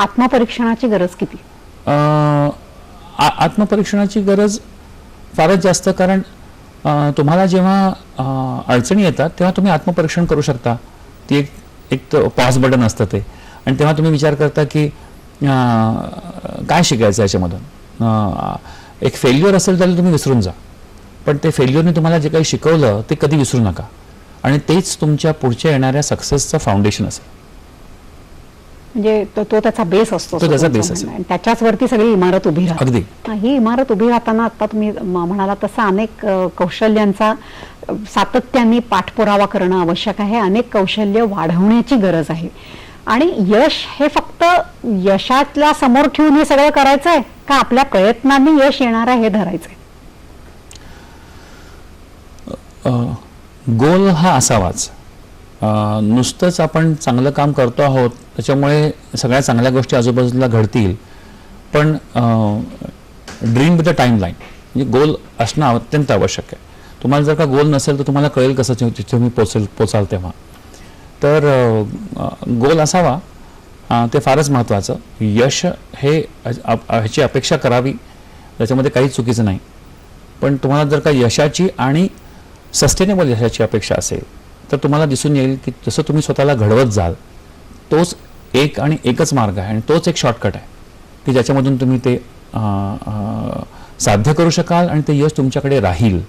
आत्मपरीक्षणाची गरज किती? आत्मपरीक्षणाची गरज फारच जास्त कारण तुम्हाला जेव्हा अडचणी येतात तेव्हा तुम्ही आत्मपरीक्षण करू शकता. ती एक एक तर पॉज बटन असतं ते. आणि तेव्हा तुम्ही विचार करता की काय शिकायचं याच्यामधून? एक फेल्युअर असेल तरी तुम्ही विसरून जा. पण ते फेल्युअरने तुम्हाला जे काही शिकवलं ते कधी विसरू नका. आणि तेच तुमच्या पुढच्या येणाऱ्या सक्सेसचं फाउंडेशन असेल. म्हणजे तो तो त्याचा बेस असतो तो त्याचा असं base तुमचं असेल. म्हणणं आहे. आणि त्याच्याच वरती सगळी इमारत उभी राहते. अगदी. हा, ही इमारत उभी राहताना आता तुम्ही म्हणाला तसं अनेक कौशल्यांचा सातत्याने पाठपुरावा करणं आवश्यक आहे. अनेक कौशल्य वाढवण्याची गरज आहे. आणि यश हे फक्त यशातल्या समोर ठेवून हे सगळं करायचं आहे का आपल्या प्रयत्नांनी यश येणार आहे हे धरायचंय? गोल हा असावाच. नुसतंच आपण चांगलं काम करतो आहोत त्याच्यामुळे सगळ्या चांगल्या गोष्टी आजूबाजूला घडतील. पण dream with a timeline म्हणजे गोल असणं अत्यंत आवश्यक आहे. तुम्हाला जर का गोल नसेल तर तुम्हाला कळेल कसं तिथे तुम्ही पोचेल पोचाल तेव्हा. तर गोल असावा ते फारच महत्त्वाचं यश हे ह्याची अपेक्षा करावी त्याच्यामध्ये काही चुकीचं नाही. पण तुम्हाला जर का यशाची आणि सस्टेनेबल यशाची अपेक्षा असेल तर तुम्हाला दिसून येईल की जसं तुम्ही स्वतःला घडवत जाल तोच एक आणि एकच मार्ग आहे आणि तोच एक शॉर्टकट आहे की ज्याच्यामधून तुम्ही ते साध्य करू शकाल आणि ते यश तुमच्याकडे राहील.